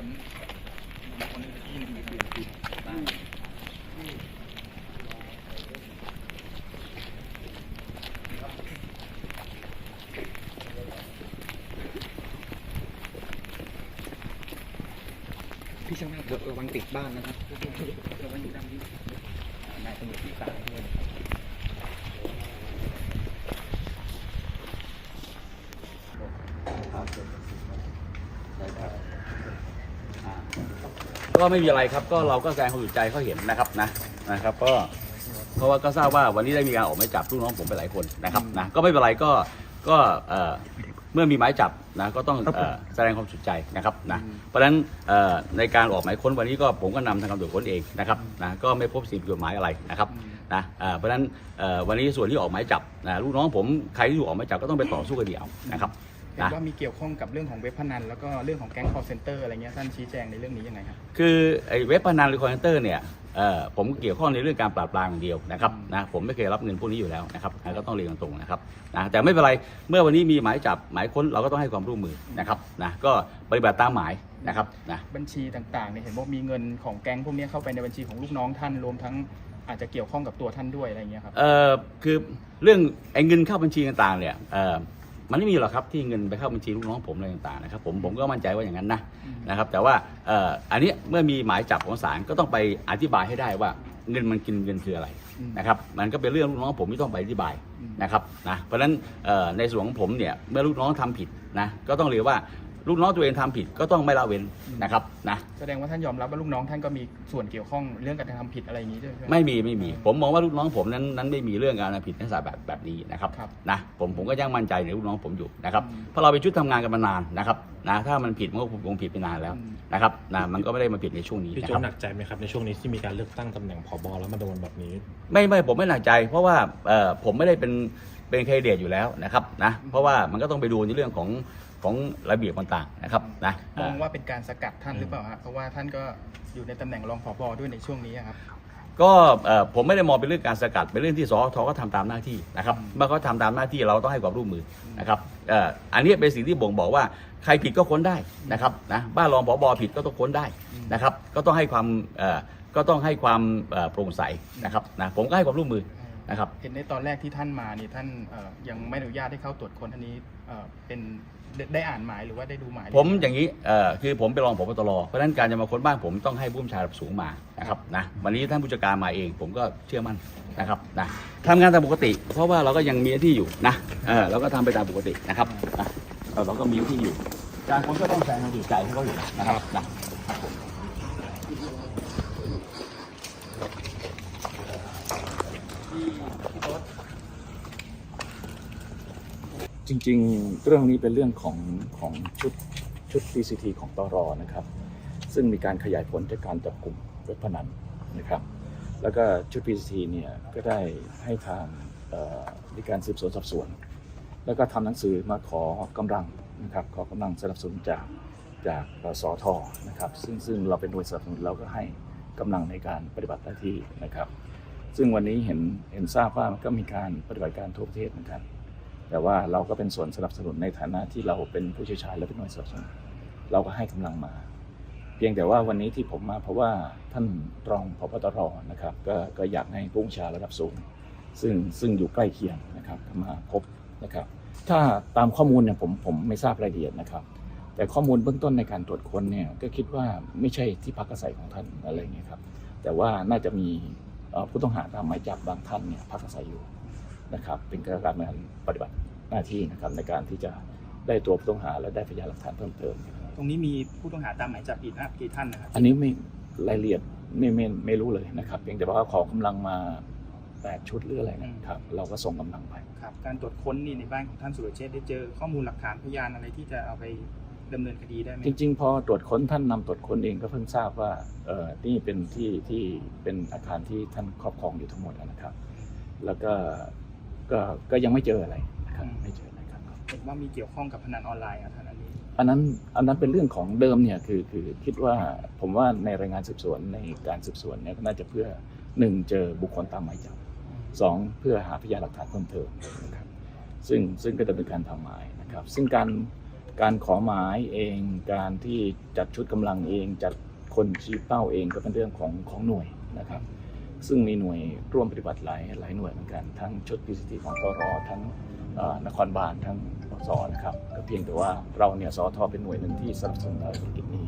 ค้นคนที่หนึ่งเดือนปีได้พี่ช่างภาพระวังติดบ้านนะครับเราไว้อยู่ด้านนี้นายตำรวจที่สามด้วยครับ ก็ไม่มีอะไรครับก็เราก็แสดงความสนใจเขาเห็นนะครับนะนะครับ ก็เพราะว่าก็ทราบว่าวันนี้ได้มีการออกหมายจับลูกน้องผมไปหลายคนนะครับนะก็ไม่เป็นไรก็ก็เอ่อเมื่อมีหมายจับนะก็ต้องเอ่อแสดงความสนใจนะครับนะเพราะฉะนั้นเอ่อในการออกหมายค้นวันนี้ก็ผมก็นำทางตำรวจค้นเองนะครับนะก็ไม่พบสิ่งผิดกฎหมายอะไรนะครับนะเอ่อเพราะฉะนั้นเอ่อวันนี้ส่วนที่ออกหมายจับนะลูกน้องผมใครที่ถูกออกหมายจับก็ต้องไปต่อสู้คดีเอานะครับ ห็นว่ามีเกี่ยวข้องกับเรื่องของเว็บพนันแล้วก็เรื่องของแก๊ง call center อะไรเงี้ยท่านชี้แจงในเรื่องนี้ยังไงครับคือไอ้เว็บพนันหรือคอมพิวเตอร์เนี่ยเอ่อผมเกี่ยวข้องในเรื่องการปราบปรามอย่างเดียวนะครับนะผมไม่เคยรับเงินพวกนี้อยู่แล้วนะครับนะก็ต้องเรียนตรงๆนะครับนะแต่ไม่เป็นไรเมื่อวันนี้มีหมายจับหมายค้นเราก็ต้องให้ความร่วมมือนะครับนะก็ปฏิบัติตามหมายนะครับนะบัญชีต่างๆเนี่ยเห็นว่ามีเงินของแก๊งพวกเนี้ยเข้าไปในบัญชีของลูกน้องท่านรวมทั้งอาจจะเกี่ยวข้องกับตัวท่านด้วยอะไรเงี้ยครับเอ่อคือเรื่องไอ้เงินเข้าบัญชีต่างๆเนี่ยเอ่อ มันไม่มีหรอกครับที่เงินไปเข้าบัญชีลูกน้องผมอะไรต่างๆนะครับผมผมก็มั่นใจว่าอย่างนั้นนะอืมนะครับแต่ว่าเอ่ออันเนี้ยเมื่อมีหมายจับของศาลก็ต้องไปอธิบายให้ได้ว่าเงินมันกินเงินคืออะไรอืมนะครับมันก็เป็นเรื่องลูกน้องผมที่ต้องไปอธิบายอืมนะครับนะเพราะฉะนั้นเอ่อในส่วนของผมเนี่ยเมื่อลูกน้องทำผิดนะก็ต้องเรียกว่า ลูกน้องตัวเองทำผิดก็ต้องไม่ละเว้นนะครับนะแสดงว่าท่านยอมรับว่าลูกน้องท่านก็มีส่วนเกี่ยวข้องเรื่องการกระทำผิดอะไรอย่างนี้ด้วยใช่ไหมไม่มีไม่มี ผมมองว่าลูกน้องผมนั้นนั้นไม่มีเรื่องการผิดลักษณะแบบแบบนี้นะครับครับนะผมผมก็ยังมั่นใจในลูกน้องผมอยู่นะครับอืมเพราะเราเป็นชุดทำงานกันมานานนะครับนะถ้ามันผิดมันก็คงผิดไปนานแล้วอืมนะครับนะมันก็ไม่ได้มาผิดในช่วงนี้พี่นะโจครับหนักใจไหมครับในช่วงนี้ที่มีการเลือกตั้งตำแหน่งผบแล้วมาโดนแบบนี้ ไม่ไม่ผมไม่หนักใจ เพราะว่าเอ่อผมไม่ได้เป็น เป็นแคนดิเดตอยู่แล้วนะครับนะเพราะว่ามันก็ต้องไปดูในเรื่องของของระเบียบต่างๆนะครับนะมองว่าเป็นการสกัดท่านหรือเปล่าฮะเพราะว่าท่านก็อยู่ในตำแหน่งรองผบด้วยในช่วงนี้อะครับก็เอ่อผมไม่ได้มองเป็นเรื่องการสกัดเป็นเรื่องที่สอทก็ทำตามหน้าที่นะครับอืมเมื่อเขาทำตามหน้าที่เราต้องให้ความร่วมมือนะครับเอ่ออันนี้เป็นสิ่งที่บ่งบอกว่าใครผิดก็ค้นได้นะครับนะบ้านรองผบผิดก็ต้องค้นได้นะครับ ก็ต้องให้ความเอ่อก็ต้องให้ความเอ่อโปร่งใสนะครับนะผมก็ให้ความร่วมมือ นะครับเห็นในตอนแรกที่ท่านมานี่ท่านเอ่อยังไม่อนุญาตให้เข้าตรวจค้นอันนี้เอ่อเป็นได้ได้อ่านหมายหรือว่าได้ดูหมาย ผมอย่างนี้เอ่อคือผมเป็นรองผบตรเพราะฉะนั้นการจะมาค้นบ้านผมต้องให้ผู้บัญชาการระดับสูงมานะครับนะวันนี้ท่านผู้จัดการมาเอง ผมก็เชื่อมั่นนะครับนะทำงานตามปกติ เพราะว่าเราก็ยังมีหน้าที่อยู่นะเออเราก็ทำไปตามปกตินะครับนะเราเราก็มีหน้าที่อยู่การคนก็ต้องแสดงความดีใจให้เขาอยู่นะครับนะครับผม จริงๆ เรื่องนี้เป็นเรื่องของของชุดชุด PCT ของตรนะครับ ซึ่งมีการขยายผลจากการจับกลุ่มเว็บพนันนะครับ แล้วก็ชุด PCT เนี่ยก็ได้ให้ทางมีการสืบสวนสอบสวน แล้วก็ทำหนังสือมาขอกำลังนะครับขอกำลังสนับสนุนจากจากสอทอนะครับซึ่งซึ่งเราเป็นหน่วยสนับสนุนเราก็ให้กำลังในการปฏิบัติหน้าที่นะครับ ซึ่งวันนี้เห็นเห็นทราบว่ามันก็มีการปฏิบัติการทั่วประเทศเหมือนกัน แต่ว่าเราก็เป็นส่วนสนับสนุนในฐานะที่เราเป็นผู้เชี่ยวชาญและเป็นหน่วยสนับสนุนเราก็ให้กำลังมา เพียงแต่ว่าวันนี้ที่ผมมาเพราะว่าท่านรองพบตรนะครับก็ก็อยากให้ผู้ชาระดับสูง ซึ่งซึ่งอยู่ใกล้เคียงนะครับมาพบนะครับ ถ้าตามข้อมูลเนี่ยผมผมไม่ทราบรายละเอียดนะครับ แต่ข้อมูลเบื้องต้นในการตรวจค้นเนี่ยก็คิดว่าไม่ใช่ที่พักอาศัยของท่านอะไรเงี้ยครับแต่ว่าน่าจะมีผู้ต้องหาตามหมายจับบางท่านเนี่ยพักอาศัยอยู่ นะครับ เป็นการงานปฏิบัติหน้าที่นะครับในการที่จะได้ตัวผู้ต้องหาและได้พยานหลักฐานเพิ่มเติม ตรงนี้มีผู้ต้องหาตามหมายจับอีกนะกี่ท่านนะครับ อันนี้ไม่รายละเอียดไม่ไม่ไม่รู้เลยนะครับเพียงแต่ว่าขอกำลังมาแปดชุดหรืออะไรนะครับเราก็ส่งกำลังไปครับการตรวจค้นนี่ในบ้านของท่านสุรเชษฐ์ได้เจอข้อมูลหลักฐานพยานอะไรที่จะเอาไปดำเนินคดีได้ไหมจริงๆ พอตรวจค้นท่านนำตรวจค้นเองก็เพิ่งทราบว่าเออนี่เป็นที่ที่เป็นอาคารที่ท่านครอบครองอยู่ทั้งหมดนะครับ แล้วก็ ก็ก็ยังไม่เจออะไรนะครับไม่เจออะไรครับเห็นว่ามีเกี่ยวข้องกับพนันออนไลน์อะท่านอันนี้อันนั้นอันนั้นเป็นเรื่องของเดิมเนี่ยคือคือคิดว่าผมว่าในรายงานสืบสวนในการสืบสวนเนี่ยก็น่าจะเพื่อหนึ่งเจอบุคคลตามหมายจับสองเพื่อหาพยานหลักฐานเพิ่มเติมนะครับซึ่งซึ่งก็ดำเนินการทางหมายนะครับ ซึ่งการการขอหมายเองการที่จัดชุดกำลังเองจัดคนชี้เป้าเองก็เป็นเรื่องของของหน่วยนะครับ ซึ่งมีหน่วยร่วมปฏิบัติหลายหลายหน่วยเหมือนกัน ทั้งชุดพิสิทธิของตรทั้งนครบาลทั้งสอนะครับก็เพียงแต่ว่าเราเนี่ยสอทอเป็นหน่วยหนึ่งที่สนับสนุนภารกิจนี้